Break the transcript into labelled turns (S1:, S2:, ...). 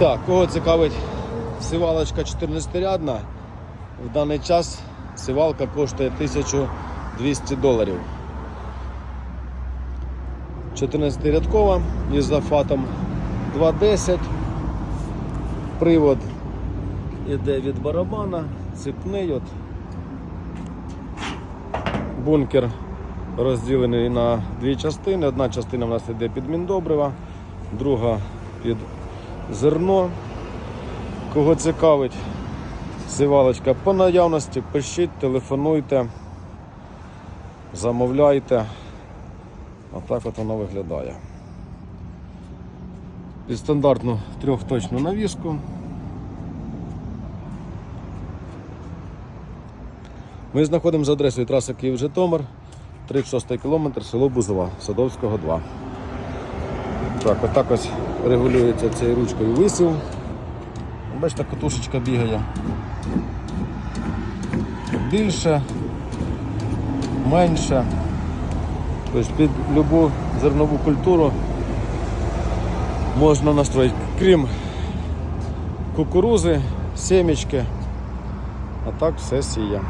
S1: Так, кого цікавить сівалочка 14-рядна, в даний час сівалка коштує 1200 доларів. 14-рядкова із зафатом 2.10. Привод іде від барабана, цепний от. Бункер розділений на дві частини. Одна частина в нас йде під міндобрива, друга під зерно. Кого цікавить, сівалочка по наявності, пишіть, телефонуйте, замовляйте. Отак от воно виглядає. Під стандартну трьохточну навіску. Ми знаходимося за адресою траси Київ-Житомир, 36 кілометр, село Бузова, Садовського 2. Так, отак ось регулюється цією ручкою висів. Бачите, катушечка бігає. Більше, менше. Тобто під любу зернову культуру можна настроїти, крім кукурузи, семечки, а так все сіє.